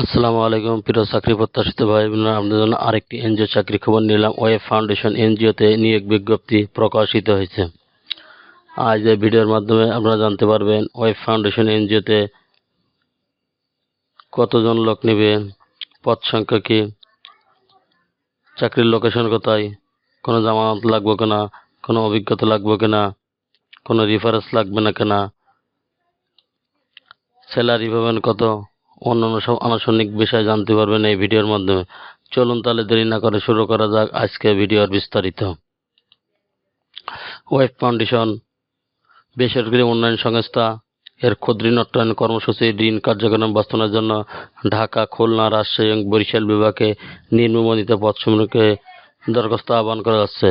আসসালামু আলাইকুম, প্রিয় চাকরি প্রত্যাশিত ভাই বোনেরা, আপনাদের জন্য আরেকটি এনজিও চাকরি খবর নিলাম। ওয়েব ফাউন্ডেশন এনজিওতে নিয়োগ বিজ্ঞপ্তি প্রকাশিত হয়েছে। আজ এই ভিডিওর মাধ্যমে আপনারা জানতে পারবেন ওয়েব ফাউন্ডেশন এনজিওতে কতজন লোক নেবে, পদ সংখ্যা কি, চাকরির লোকেশন কোথায়, কোনো জামানত লাগবে কিনা, কোনো অভিজ্ঞতা লাগবে কিনা, কোনো রেফারেন্স লাগবে না কিনা স্যালারি পাবেন কত অন্যান্য সব আনুষঙ্গিক বিষয় জানতে পারবেন এই ভিডিওর মাধ্যমে। চলুন তাহলে দেরি না করে শুরু করা যাক আজকে ভিডিওর বিস্তারিত। ওয়েব ফাউন্ডেশন, বেসরকারি উন্নয়ন সংস্থা, এর ক্ষুদ্র উন্নয়ন কর্মসূচি, ঋণ কার্যক্রম বাস্তবায়নের জন্য ঢাকা, খুলনা, রাজশাহী এবং বরিশাল বিভাগে নিম্নবন্ধিত পদসমূহকে দরখাস্ত আহ্বান করা যাচ্ছে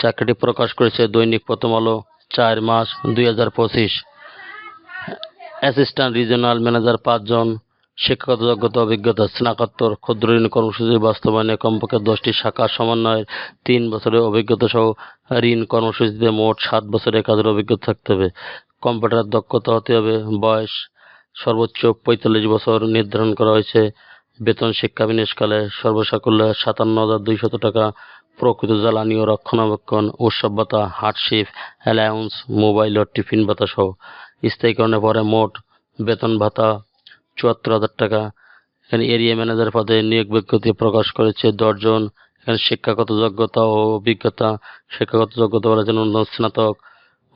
চাকরিটি প্রকাশ করেছে দৈনিক প্রথম আলো চার মাস দুই হাজার পঁচিশ। অ্যাসিস্ট্যান্ট রিজিওনাল ম্যানেজার পাঁচজন। শিক্ষাগত যোগ্যতা, অভিজ্ঞতা, স্নাতকোত্তর, ক্ষুদ্র ঋণ কর্মসূচি, বাস্তবায়নে কমপক্ষে দশটি শাখা সমন্বয়ের তিন বছরের অভিজ্ঞতা সহ ঋণ কর্মসূচিতে মোট সাত বছরের কাজের অভিজ্ঞতা থাকতে হবে। কম্পিউটার দক্ষতা হতে হবে। বয়স সর্বোচ্চ পঁয়তাল্লিশ বছর নির্ধারণ করা হয়েছে। বেতন শিক্ষা বিনিয়োগকালে সর্বসাকুল্য সাতান্ন হাজার দুইশত টাকা। প্রকৃত জ্বালানি ও রক্ষণাবেক্ষণ, উৎসব ভাতা হার্ডশিপ অ্যালাউন্স মোবাইল ও টিফিন ভাতা সহ। স্থায়ীকরণের পরে মোট বেতন ভাতা চুয়াত্তর হাজার টাকা। এখানে এরিয়া ম্যানেজার পদে নিয়োগ বিজ্ঞপ্তি প্রকাশ করেছে দশজন। এখানে শিক্ষাগত যোগ্যতা ও অভিজ্ঞতা। শিক্ষাগত যোগ্যতা বলেছেন উন্নত স্নাতক।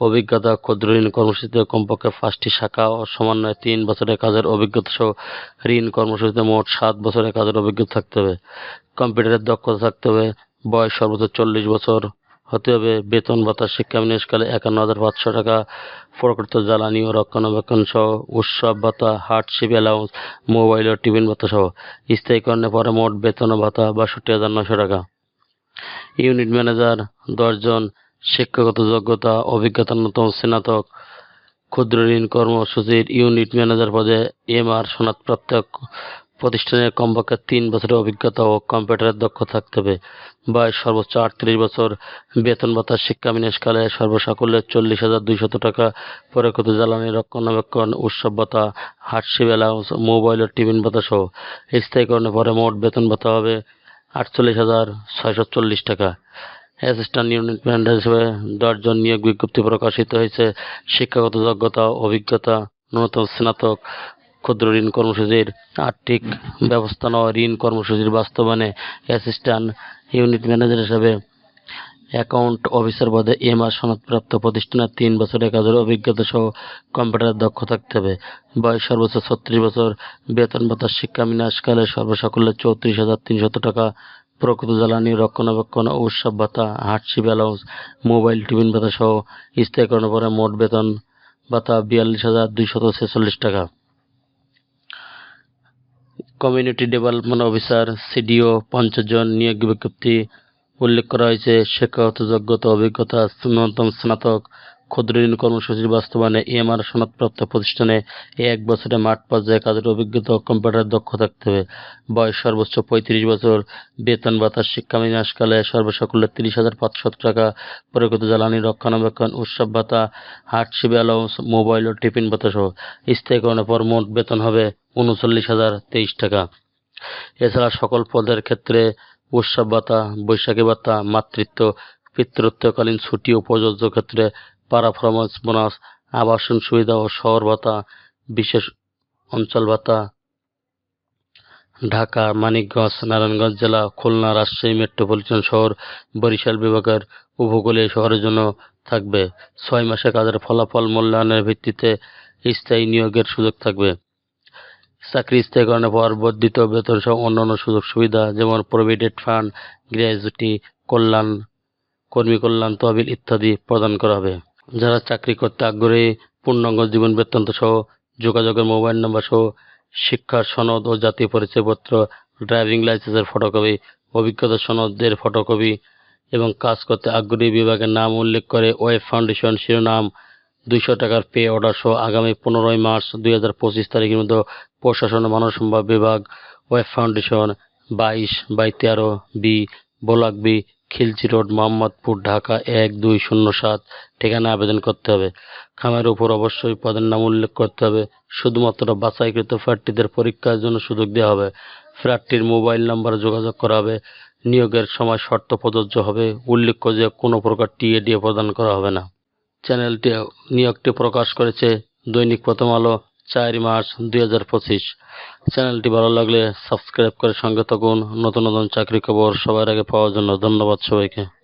অভিজ্ঞতা ক্ষুদ্র ঋণ কর্মসূচিতে কমপক্ষে পাঁচটি শাখা ও সমন্বয়ে তিন বছরের কাজের অভিজ্ঞতা সহ ঋণ কর্মসূচিতে মোট সাত বছরের কাজের অভিজ্ঞতা থাকতে হবে। কম্পিউটারের দক্ষতা থাকতে হবে। বয়স সর্বোচ্চ চল্লিশ বছর। হতে হবে। বেতন, ভাতা, শিক্ষা বিনিয়োগকালে একান্ন হাজার পাঁচশো টাকা, প্রকৃত জ্বালানি ও রক্ষণাবেক্ষণ সহ উৎসব, ভাতা হার্ডশিপ অ্যালাউন্স, মোবাইল ও টিফিন ভাতা সহ। স্থায়ীকরণের পরে মোট বেতন ভাতা বাষট্টি হাজার নশো টাকা। ইউনিট ম্যানেজার, দশজন, শিক্ষাগত যোগ্যতা অভিজ্ঞতা ন্যূনতম স্নাতক, ক্ষুদ্র ঋণ কর্মসূচির ইউনিট ম্যানেজার পদে এম আর সনদপ্রাপ্ত প্রতিষ্ঠানের কমপক্ষে তিন বছরের অভিজ্ঞতা ও কম্পিউটারের দক্ষ থাকতে হবে। বয়স সর্বোচ্চ আটত্রিশ বছর। বেতন ভাতা, শিক্ষা বিনিয়োগকালে সর্বসাকুল্যে চল্লিশ হাজার দুইশত টাকা। পরিকৃত জ্বালানি, রক্ষণাবেক্ষণ, উৎসব ভাতা হার্ডশিপ অ্যালাউন্স মোবাইল ও টিফিন ভাতা সহ। স্থায়ীকরণের পরে মোট বেতন ভাতা হবে আটচল্লিশ হাজার ছয়শো চল্লিশ টাকা। অ্যাসিস্ট্যান্ট ইউনিট ম্যানেজার হিসেবে দশজন নিয়োগ বিজ্ঞপ্তি প্রকাশিত হয়েছে। শিক্ষাগত যোগ্যতা, অভিজ্ঞতা, ন্যূনতম স্নাতক ক্ষুদ্র ঋণ কর্মসূচির আর্থিক ব্যবস্থাপনা ও ঋণ কর্মসূচির বাস্তবায়নে অ্যাসিস্ট্যান্ট ইউনিট ম্যানেজার হিসাবে অ্যাকাউন্ট অফিসার পদে এম আর সনদপ্রাপ্ত প্রতিষ্ঠানের তিন বছরের কাজের অভিজ্ঞতা সহ কম্পিউটারের দক্ষ থাকতে হবে। বয়স সর্বোচ্চ ছত্রিশ বছর, বেতন ভাতা শিক্ষা বিনাশকালে সর্বসাকুল্যে চৌত্রিশ হাজার তিনশত টাকা, প্রকৃত জ্বালানি, রক্ষণাবেক্ষণ ও উৎসব ভাতা হার্ডশিপ অ্যালাউন্স মোবাইল টিফিন ভাতা সহ স্থায়ীকরণের পরে মোট বেতন ভাতা বিয়াল্লিশ হাজার দুইশত ছেচল্লিশ টাকা। কমিউনিটি ডেভেলপমেন্ট অফিসার সিডিও পঞ্চাশজন নিয়োগ বিজ্ঞপ্তি উল্লেখ করা হয়েছে। শিক্ষাগত যোগ্যতা, অভিজ্ঞতা ন্যূনতম স্নাতক ক্ষুদ্র ঋণ কর্মসূচির বাস্তবায়নে এমআর সনদপ্রাপ্ত প্রতিষ্ঠানে এক বছরে মাঠ পর্যায়ে কাজের অভিজ্ঞতা ও কম্পিউটার দক্ষ থাকতে হবে। বয়স সর্বোচ্চ পঁয়ত্রিশ বছর। বেতন ভাতা শিক্ষা বিনাশকালে সর্বসাকুল্যে তিরিশ হাজার পাঁচশো টাকা। পরিকৃত জ্বালানি রক্ষণাবেক্ষণ, উৎসব ভাতা হার্ডশিপ অ্যালাউন্স মোবাইল ও টিফিন ভাতা সহ স্থায়ীকরণের পর মোট বেতন হবে উনচল্লিশ হাজার তেইশ টাকা। এছাড়া সকল পদের ক্ষেত্রে উৎসব ভাতা, বৈশাখী ভাতা, মাতৃত্ব, পিতৃত্বকালীন ছুটি ও প্রযোজ্য ক্ষেত্রে পারফরমেন্স বোনাস, আবাসন সুবিধা ও শহর ভাতা, বিশেষ অঞ্চল ভাতা। ঢাকা, মানিকগঞ্জ, নারায়ণগঞ্জ জেলা, খুলনা, রাজশাহী মেট্রোপলিটন শহর, বরিশাল বিভাগের উপকূলীয় শহরের জন্য থাকবে। ছয় মাসে কাজের ফলাফল মূল্যায়নের ভিত্তিতে স্থায়ী নিয়োগের সুযোগ থাকবে। চাকরি স্থায়ীকরণের পর বর্ধিত বেতন সহ অন্যান্য সুযোগ সুবিধা, যেমন প্রভিডেন্ট ফান্ড গ্র্যাজুইটি কল্যাণ, কর্মী কল্যাণ, তহবিল ইত্যাদি প্রদান করা হবে। যারা চাকরি করতে আগ্রহী, পূর্ণাঙ্গ জীবন বৃত্তান্ত সহ যোগাযোগের মোবাইল নম্বর সহ শিক্ষার সনদ ও জাতীয় পরিচয়পত্র, ড্রাইভিং লাইসেন্সের ফটোকপি, অভিজ্ঞতা সনদের ফটোকপি এবং কাজ করতে আগ্রহী বিভাগের নাম উল্লেখ করে ওয়েব ফাউন্ডেশন শিরোনাম, দুইশো টাকার পে অর্ডার সহ আগামী পনেরোই মার্চ দুই হাজার পঁচিশ তারিখের মধ্যে প্রশাসন ও মানব সম্পদ বিভাগ, ওয়েব ফাউন্ডেশন বাইশ বাই তেরো B, block B Khilji road, Mohammadpur, Dhaka এক দুই শূন্য সাত। ঠিকানায় আবেদন করতে হবে। খামের উপর অবশ্যই পদের নাম উল্লেখ করতে হবে। শুধুমাত্র বাছাইকৃত প্রার্থীদের পরীক্ষার জন্য সুযোগ দেওয়া হবে। প্রার্থীর মোবাইল নম্বরে যোগাযোগ করা হবে। নিয়োগের সময় শর্ত প্রযোজ্য হবে। উল্লেখ্য যে কোনো প্রকার টিএডিএ প্রদান করা হবে না। চ্যানেলটি নিয়োগটি প্রকাশ করেছে দৈনিক প্রথম আলো। চার মার্চ দুই হাজার পঁচিশ। চ্যানেলটি ভালো লাগলে সাবস্ক্রাইব করে সঙ্গে থাকুন। নতুন নতুন চাকরি খবর সবার আগে পাওয়ার জন্য ধন্যবাদ সবাইকে।